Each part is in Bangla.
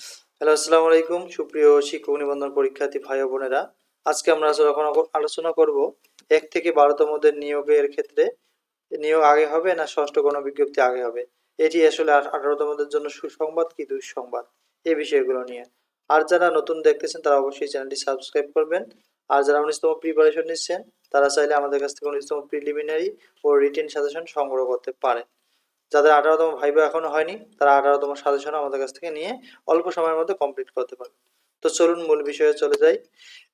হ্যালো, আসসালামু আলাইকুম। সুপ্রিয় শিক্ষক নিবন্ধন পরীক্ষার্থী ভাই বোনেরা, আজকে আমরা আলোচনা আলোচনা করব এক থেকে বারোতমদের নিয়োগের ক্ষেত্রে নিয়োগ আগে হবে না ষষ্ঠ কোনো বিজ্ঞপ্তি আগে হবে? এটি আসলে আ- আঠারোতমদের জন্য সুসংবাদ কি দুঃসংবাদ? এই বিষয়গুলো নিয়ে। আর যারা নতুন দেখতেছেন, তারা অবশ্যই চ্যানেলটি সাবস্ক্রাইব করবেন। আর যারা উনিশতম প্রিপারেশন নিচ্ছেন, তারা চাইলে আমাদের কাছ থেকে উনিশতম প্রিলিমিনারি ও রিটেন সাজেশন সংগ্রহ করতে পারেন। যাদের আঠারোতম ভাইবা এখনও হয়নি, তারা আঠারোতম সাজেশন আমাদের কাছ থেকে নিয়ে অল্প সময়ের মধ্যে কমপ্লিট করতে পারবে। তো চলুন মূল বিষয়ে চলে যাই।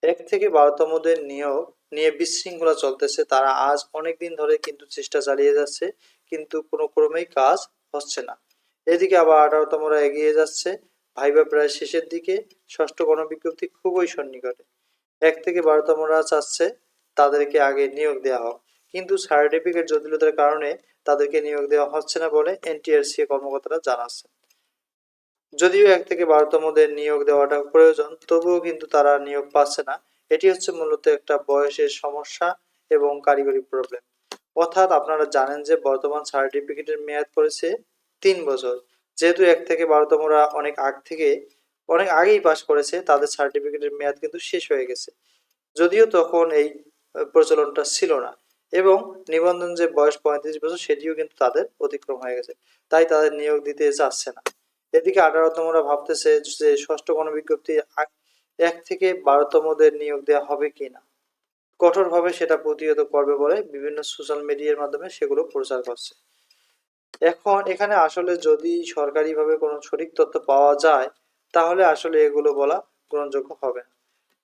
এক থেকে বারোতমদের নিয়োগ নিয়ে বিশৃঙ্খলা চলতেছে, তারা আজ অনেক দিন ধরে কিন্তু চেষ্টা চালিয়ে যাচ্ছে, কিন্তু কোনো ক্রমেই কাজ হচ্ছে না। এদিকে আবার আঠারোতমরা এগিয়ে যাচ্ছে ভাইবা প্রায় শেষের দিকে, ষষ্ঠ গণবিজ্ঞপ্তি খুবই সন্নিকটে। এক থেকে বারোতমরা চাচ্ছে তাদেরকে আগে নিয়োগ দেওয়া হোক। কিন্তু সার্টিফিকেট জটিলতার কারণে তাদেরকে নিয়োগ দেওয়া হচ্ছে না বলে এনটিআরসি কর্মকর্তারা জানাচ্ছেন। যদিও এক থেকে বারোতমদের নিয়োগ দেওয়াটা প্রয়োজন, তবুও কিন্তু তারা নিয়োগ পাচ্ছে না। এটি হচ্ছে মূলত একটা বয়সের সমস্যা এবং কারিগরি প্রবলেম অর্থাৎ আপনারা জানেন যে বর্তমান সার্টিফিকেটের মেয়াদ পড়েছে তিন বছর। যেহেতু এক থেকে বারোতমরা অনেক আগ থেকে, অনেক আগেই পাশ করেছে, তাদের সার্টিফিকেটের মেয়াদ কিন্তু শেষ হয়ে গেছে। যদিও তখন এই প্রচলনটা ছিল না। এবং নিবন্ধন যে বয়স পঁয়ত্রিশ বছর, সেটিও কিন্তু তাদের অতিক্রম হয়ে গেছে। তাই তাদের নিয়োগ দিতে চাচ্ছে না। এদিকে আঠারোতমরা ভাবতেছে যে ষষ্ঠ গণবিজ্ঞপ্তি আগ- এক থেকে বারোতমদের নিয়োগ দেওয়া হবে কিনা কঠোরভাবে সেটা প্রতিহত করবে বলে বিভিন্ন সোশ্যাল মিডিয়ার মাধ্যমে সেগুলো প্রচার করছে। এখন এখানে আসলে যদি সরকারিভাবে কোনো সঠিক তথ্য পাওয়া যায়, তাহলে আসলে এগুলো বলা গ্রহণযোগ্য হবে না।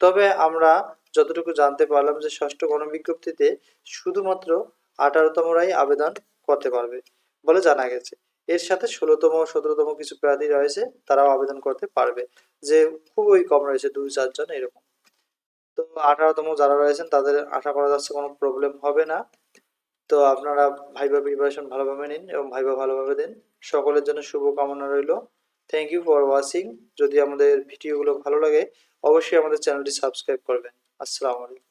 তবে আমরা যতটুকু জানতে পারলাম যে ষষ্ঠ গণবিজ্ঞপ্তিতে শুধুমাত্র আঠারোতমরাই আবেদন করতে পারবে বলে জানা গেছে। এর সাথে ষোলোতম সতেরোতম কিছু প্রার্থী রয়েছে, তারাও আবেদন করতে পারবে, যে খুবই কম রয়েছে, দুই চারজন এরকম। তো আঠারোতম যারা রয়েছেন, তাদের আশা করা যাচ্ছে কোনো প্রবলেম হবে না। তো আপনারা ভাইবা প্রিপারেশন ভালোভাবে নিন এবং ভাইবা ভালোভাবে দিন। সকলের জন্য শুভকামনা রইল। থ্যাংক ইউ ফর ওয়াচিং যদি আমাদের ভিডিওগুলো ভালো লাগে, অবশ্যই আমাদের চ্যানেলটি সাবস্ক্রাইব করবেন। আসসালামু আলাইকুম।